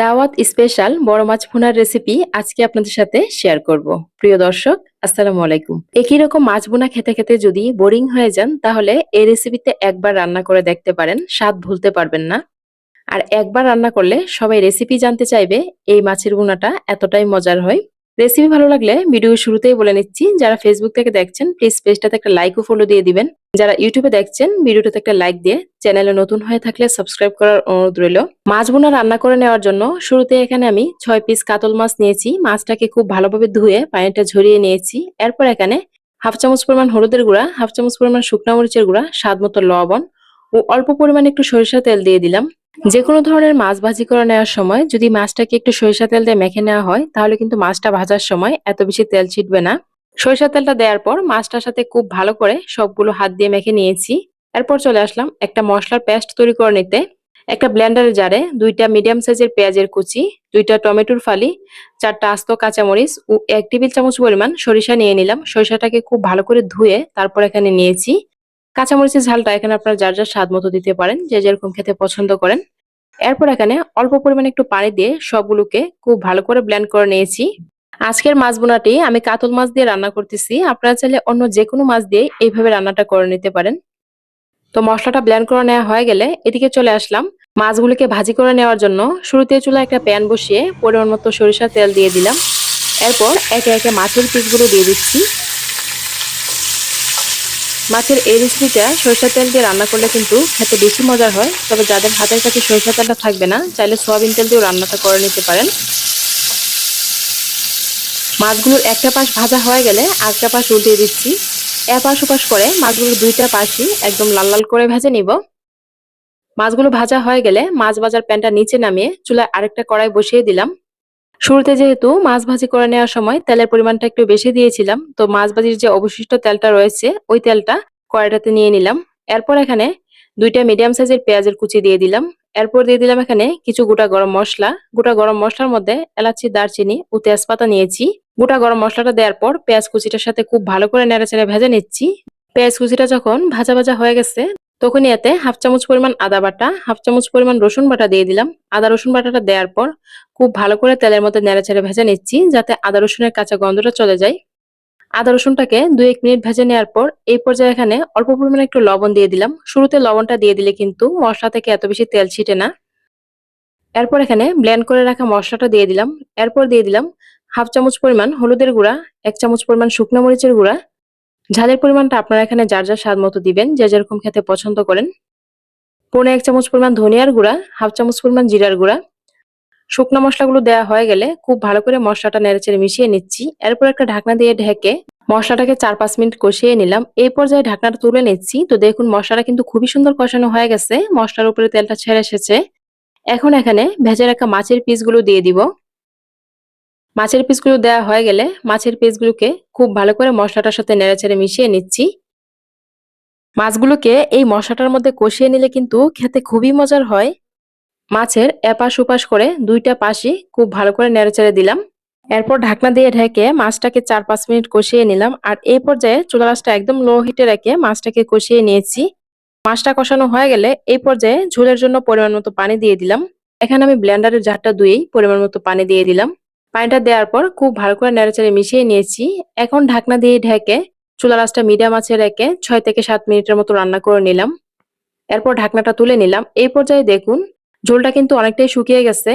দাওয়াত স্পেশাল বড় মাছ ভুনার রেসিপি আজকে আপনাদের সাথে শেয়ার করব। প্রিয় দর্শক, আসসালামু আলাইকুম। একই রকম মাছ বোনা খেতে খেতে যদি বোরিং হয়ে যান, তাহলে এই রেসিপিতে একবার রান্না করে দেখতে পারেন, স্বাদ ভুলতে পারবেন না। আর একবার রান্না করলে সবাই রেসিপি জানতে চাইবে এই মাছের বোনাটা এতটাই মজার হয়। রেসিপি ভালো লাগলে ভিডিও শুরুতেই বলে নিচ্ছি, যারা ফেসবুক থেকে দেখছেন প্লিজ পেজটাতে একটা লাইক ও ফলো দিয়ে দিবেন। যারা ইউটিউবে দেখছেন ভিডিওটাতে একটা লাইক দিয়ে চ্যানেলে নতুন হয়ে থাকলে সাবস্ক্রাইব করার অনুরোধ রইল। মাছ বোনা রান্না করে নেওয়ার জন্য শুরুতে এখানে আমি ছয় পিস কাতল মাছ নিয়েছি। মাছটাকে খুব ভালোভাবে ধুয়ে পানিটা ঝরিয়ে নিয়েছি। এরপর এখানে হাফ চামচ পরিমাণ হলুদের গুঁড়া, হাফ চামচ পরিমাণ শুকনো মরিচের গুঁড়া, স্বাদ মতো লবণ ও অল্প পরিমাণে একটু সরিষা তেল দিয়ে দিলাম। যে কোনো ধরনের মাছ ভাজি করে নেওয়ার সময় যদি মাছটাকে একটু সরিষা তেল দিয়ে মেখে নেওয়া হয়, তাহলে কিন্তু মাছটা ভাজার সময় এত বেশি তেল ছিটবে না। সরিষা তেলটা দেওয়ার পর মাছটার সাথে খুব ভালো করে সবগুলো হাত দিয়ে মেখে নিয়েছি। এরপর চলে আসলাম একটা মশলার পেস্ট তৈরি করে নিতে। একটা ব্লেন্ডারের জারে দুইটা মিডিয়াম সাইজের পেঁয়াজের কুচি, দুইটা টমেটোর ফালি, চারটা আস্ত কাঁচামরিচ ও এক টেবিল চামচ পরিমাণ সরিষা নিয়ে নিলাম। সরিষাটাকে খুব ভালো করে ধুয়ে তারপর এখানে নিয়েছি। কাঁচামরিচের ঝালটা এখানে আপনারা যার যার স্বাদ মতো দিতে পারেন, যে যেরকম খেতে পছন্দ করেন। এরপর এখানে অল্প পরিমাণে একটু পানি দিয়ে সবগুলোকে খুব ভালো করে ব্লেন্ড করে নিয়েছি। আজকের মাছ বোনাটি আমি কাতল মাছ দিয়ে রান্না করতেছি। আপনারা চাইলে অন্য যে কোনো মাছ দিয়ে এইভাবে রান্নাটা করে নিতে পারেন। তো মশলাটা ব্লেন্ড করে নেওয়া হয়ে গেলে এদিকে চলে আসলাম। মাছগুলিকে ভাজি করে নেওয়ার জন্য শুরুতে চুলা একটা প্যান বসিয়ে পরিমাণ মতো সরিষার তেল দিয়ে দিলাম। এরপর একে একে মাছের পিসগুলো দিয়ে দিচ্ছি। মাছের এই রেসিপিটা সরিষার তেল দিয়ে রান্না করলে কিন্তু খেতে বেশি মজার হয়। তবে যাদের হাতের কাছে সরিষা তেলটা থাকবে না, চাইলে সোয়াবিন তেল দিয়েও রান্নাটা করে নিতে পারেন। মাছগুলোর একটা পাশ ভাজা হয়ে গেলে আরেকটা পাশ উল্টিয়ে দিচ্ছি। এপাশ ওপাশ করে মাছগুলোর দুইটা পাশই একদম লাল লাল করে ভেজে নিব। মাছগুলো ভাজা হয়ে গেলে মাছ ভাজার প্যানটা নিচে নামিয়ে চুলায় আরেকটা কড়াই বসিয়ে দিলাম। শুরুতে যেহেতু মাছ ভাজি করে নেওয়ার সময় তেলের পরিমাণটা একটু বেশি দিয়েছিলাম, তো মাছ ভাজির যে অবশিষ্ট তেলটা রয়েছে, ওই তেলটা কড়াইটাতে নিয়ে নিলাম। এরপর এখানে দুইটা মিডিয়াম সাইজের পেঁয়াজের কুচি দিয়ে দিলাম। এরপর দিয়ে দিলাম এখানে কিছু গোটা গরম মশলা। গোটা গরম মশলার মধ্যে এলাচি, দারচিনি ও তেজপাতা নিয়েছি। গোটা গরম মশলাটা দেওয়ার পর পেঁয়াজ কুচিটার সাথে খুব ভালো করে নেড়াচেড়ে ভেজে নিচ্ছি। পেঁয়াজ কুচিটা যখন ভাজা ভাজা হয়ে গেছে তখনই এতে হাফ চামচ পরিমাণ আদা বাটা, হাফ চামচ পরিমাণ রসুন বাটা দিয়ে দিলাম। আদা রসুন বাটাটা দেওয়ার পর খুব ভালো করে তেলের মধ্যে নেড়াচেড়ে ভেজে নিচ্ছি যাতে আদা রসুনের কাঁচা গন্ধটা চলে যায়। আদা রসুনটাকে দুই এক মিনিট ভেজে নেওয়ার পর এই পর্যায়ে এখানে অল্প পরিমাণে একটু লবণ দিয়ে দিলাম। শুরুতে লবণটা দিয়ে দিলে কিন্তু মশলা থেকে এত বেশি তেল ছিটে না। এরপর এখানে ব্লেন্ড করে রাখা মশলাটা দিয়ে দিলাম। এরপর দিয়ে দিলাম হাফ চামচ পরিমাণ হলুদের গুঁড়া, এক চামচ পরিমাণ শুকনো মরিচের গুঁড়া ঝালের পরিমাণটা আপনারা এখানে যার যার স্বাদ মতো দিবেন, যে যেরকম খেতে পছন্দ করেন। পনে এক চামচ পরিমাণ ধনিয়ার গুঁড়া, হাফ চামচ পরিমাণ জিরার গুঁড়া। শুকনো মশলাগুলো দেওয়া হয়ে গেলে খুব ভালো করে মশলাটা নেড়েচেড়ে মিশিয়ে নিচ্ছি। এরপর একটা ঢাকনা দিয়ে ঢেকে মশলাটাকে চার পাঁচ মিনিট কষিয়ে নিলাম। এই পর্যায়ে ঢাকনাটা তুলে নিচ্ছি। তো দেখুন, মশলাটা কিন্তু খুবই সুন্দর কষানো হয়ে গেছে। মশলার উপরে তেলটা ছেড়ে এসেছে। এখন এখানে ভেজে রাখা মাছের পিসগুলো দিয়ে দিব। মাছের পিসগুলো দেওয়া হয়ে গেলে মাছের পিসগুলোকে খুব ভালো করে মশলাটার সাথে নেড়েচেড়ে মিশিয়ে নিচ্ছি। মাছগুলোকে এই মশলাটার মধ্যে কষিয়ে নিলে কিন্তু খেতে খুবই মজার হয়। মাছের এপাশ উপাশ করে দুইটা পাশি খুব ভালো করে নেড়েচেড়ে দিলাম। এরপর ঢাকনা দিয়ে ঢেকে মাছটাকে চার পাঁচ মিনিট কষিয়ে নিলাম আর এই পর্যায়ে চুলা মাছটা একদম লো হিটে রেখে মাছটাকে কষিয়ে নিয়েছি। মাছটা কষানো হয়ে গেলে এই পর্যায়ে ঝোলের জন্য পরিমাণ মতো পানি দিয়ে দিলাম। এখানে আমি ব্লেন্ডারের জারটা ধুয়েই পরিমাণ মতো পানি দিয়ে দিলাম। পানিটা দেওয়ার পর খুব ভালো করে নেড়েচেড়ে মিশিয়ে নিয়েছি। এখন ঢাকনা দিয়ে ঢেকে চুলা রাসটা মিডিয়াম আছে রেখে ছয় থেকে সাত মিনিটের মতো রান্না করে নিলাম। এরপর ঢাকনাটা তুলে নিলাম। এই পর্যায়ে দেখুন, ঝোলটা কিন্তু অনেকটাই শুকিয়ে গেছে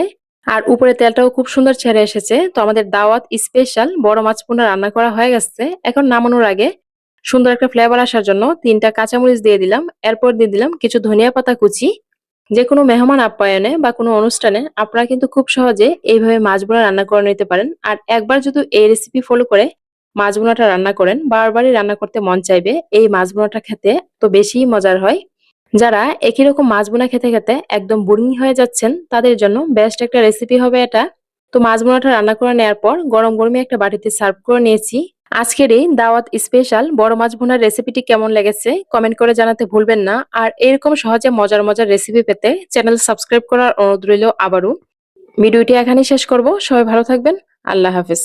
আর উপরে তেলটাও খুব সুন্দর ছেড়ে এসেছে। তো আমাদের দাওয়াত স্পেশাল বড় মাছ পোনা রান্না করা হয়ে গেছে। এখন নামানোর আগে সুন্দর একটা ফ্লেভার আসার জন্য তিনটা কাঁচামরিচ দিয়ে দিলাম। এরপর দিয়ে দিলাম কিছু ধনিয়া পাতা কুচি যে কোনো মেহমান আপ্যায়নে বা কোনো অনুষ্ঠানে আপনারা কিন্তু খুব সহজে এইভাবে মাছ বোনা রান্না করে নিতে পারেন। আর একবার যদি এই রেসিপি ফলো করে মাছ বোনাটা রান্না করেন, বারবারই রান্না করতে মন চাইবে, এই মাছ বোনাটা খেতে তো বেশি মজার হয়। যারা একই রকম মাছ বোনা খেতে খেতে একদম বোরিং হয়ে যাচ্ছেন, তাদের জন্য বেস্ট একটা রেসিপি হবে এটা। তো মাছ বোনাটা রান্না করে নেওয়ার পর গরম গরমে একটা বাটিতে সার্ভ করে নিয়েছি। আজকের এই দাওয়াত স্পেশাল বড় মাছ ভুনার রেসিপিটি কেমন লেগেছে কমেন্ট করে জানাতে ভুলবেন না। আর এরকম সহজে মজার মজার রেসিপি পেতে চ্যানেল সাবস্ক্রাইব করার অনুরোধ রইল আবারও। ভিডিওটি এখানেই শেষ করব। সবাই ভালো থাকবেন। আল্লাহ হাফিজ।